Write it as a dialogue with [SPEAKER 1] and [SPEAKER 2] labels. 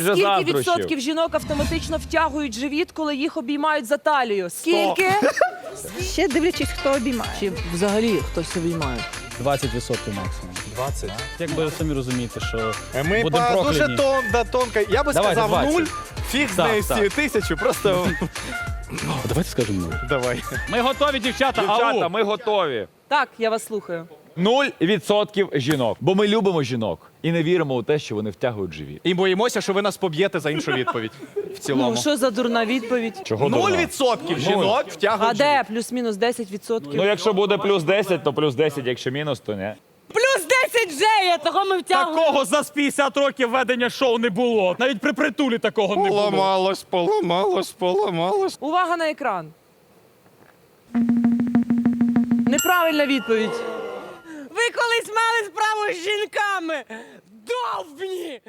[SPEAKER 1] Вже
[SPEAKER 2] Скільки
[SPEAKER 1] заздрощів.
[SPEAKER 2] відсотків жінок автоматично втягують живіт, коли їх обіймають за талію? Скільки?
[SPEAKER 3] Ще дивлячись, хто обіймає.
[SPEAKER 2] Чи взагалі хтось обіймає?
[SPEAKER 4] 20% максимум.
[SPEAKER 5] 20.
[SPEAKER 4] Якби самі розумієте, що
[SPEAKER 5] Ми
[SPEAKER 4] Будем
[SPEAKER 5] по дуже
[SPEAKER 4] прокляні.
[SPEAKER 5] тон, да, тонко. Я би
[SPEAKER 4] Давайте
[SPEAKER 5] сказав
[SPEAKER 4] 20.
[SPEAKER 5] нуль, фіг з
[SPEAKER 4] Так,
[SPEAKER 5] нею з
[SPEAKER 4] так.
[SPEAKER 5] цією тисячу, просто
[SPEAKER 4] А давайте скажемо нуль.
[SPEAKER 5] давай.
[SPEAKER 4] Ми готові, дівчата.
[SPEAKER 1] Дівчата,
[SPEAKER 4] Ау!
[SPEAKER 1] ми готові.
[SPEAKER 2] Так, я вас слухаю.
[SPEAKER 1] Нуль відсотків жінок. Бо ми любимо жінок і не віримо у те, що вони втягують живіт.
[SPEAKER 5] І боїмося, що ви нас поб'єте за іншу відповідь. В цілому.
[SPEAKER 2] Ну, що за дурна відповідь?
[SPEAKER 1] Чого
[SPEAKER 5] Нуль
[SPEAKER 1] дурно?
[SPEAKER 5] відсотків жінок
[SPEAKER 2] А
[SPEAKER 5] втягують.
[SPEAKER 2] де плюс-мінус 10 відсотків?
[SPEAKER 1] Ну, якщо буде плюс 10, то плюс 10, якщо мінус, то не.
[SPEAKER 2] Плюс 10 вже є, того ми втягуємо.
[SPEAKER 4] Такого за 50 років ведення шоу не було. Навіть при притулі такого не було.
[SPEAKER 5] Поламалось, поламалось, поламалось.
[SPEAKER 2] Увага на екран. Неправильна відповідь.
[SPEAKER 6] Колись мали справу з жінками! Довбні!